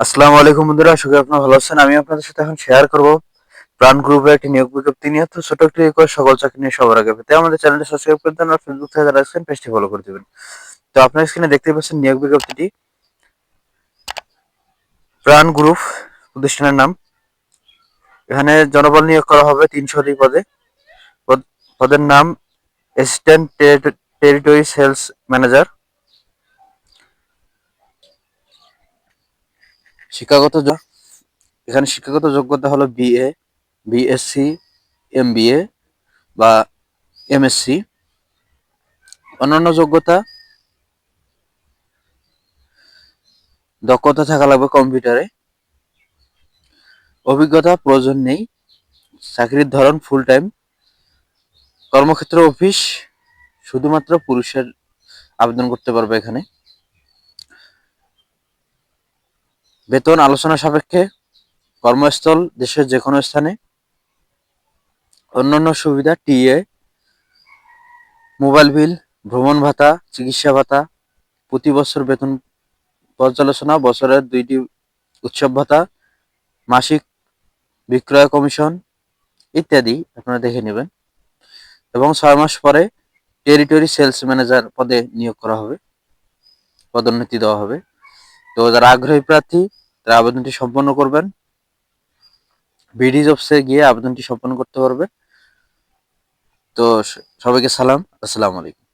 আসসালামু আলাইকুম বন্ধুরা, আশা করি আপনারা ভালো আছেন। আমি আপনাদের সাথে এখন শেয়ার করব প্রাণ গ্রুপের একটি নিয়োগ বিজ্ঞপ্তি নিয়ে। তো ছোট একটি রিকোয়েস্ট সকল চাকরি নিয়ে সবার আগে পেতে আমাদের চ্যানেলটি সাবস্ক্রাইব করে দেন আর ফেসবুক থেকে যারা আছেন পেজটি ফলো করে দেবেন। তো আপনার স্ক্রিনে দেখতে পাচ্ছেন নিয়োগ বিজ্ঞপ্তিটি। প্রাণ গ্রুপ প্রতিষ্ঠানের নাম। এখানে জনবল নিয়োগ করা হবে তিনশোটি পদ- পদের নাম অ্যাসিস্ট্যান্ট টেরিটরি সেলস ম্যানেজার শিক্ষাগত এখানে শিক্ষাগত যোগ্যতা হলো বিএ বিএসসি এমবিএ বা এমএসসি অন্যান্য যোগ্যতা, দক্ষতা থাকা লাগবে কম্পিউটারে। অভিজ্ঞতা, প্রয়োজন নেই। চাকরির ধরন ফুল টাইম কর্মক্ষেত্র অফিস শুধুমাত্র পুরুষের আবেদন করতে পারবে এখানে। বেতন আলোচনা সাপেক্ষে কর্মস্থল দেশের যে কোনো স্থানে। অন্যান্য সুবিধা, টিএ, মোবাইল বিল, ভ্রমণ ভাতা, চিকিৎসা ভাতা, প্রতি বছর বেতন পর্যালোচনা, বছরের দুইটি উৎসব ভাতা, মাসিক বিক্রয় কমিশন ইত্যাদি আপনারা দেখে নেবেন এবং ছয় মাস পরে টেরিটরি সেলস ম্যানেজার পদে নিয়োগ করা হবে, পদোন্নতি দেওয়া হবে। তো যারা আগ্রহী প্রার্থী তারা আবেদনটি সম্পন্ন করবেন। বিডি জবসে গিয়ে আবেদনটি সম্পন্ন করতে পারবে। তো সবাইকে সালাম। আসসালামু আলাইকুম।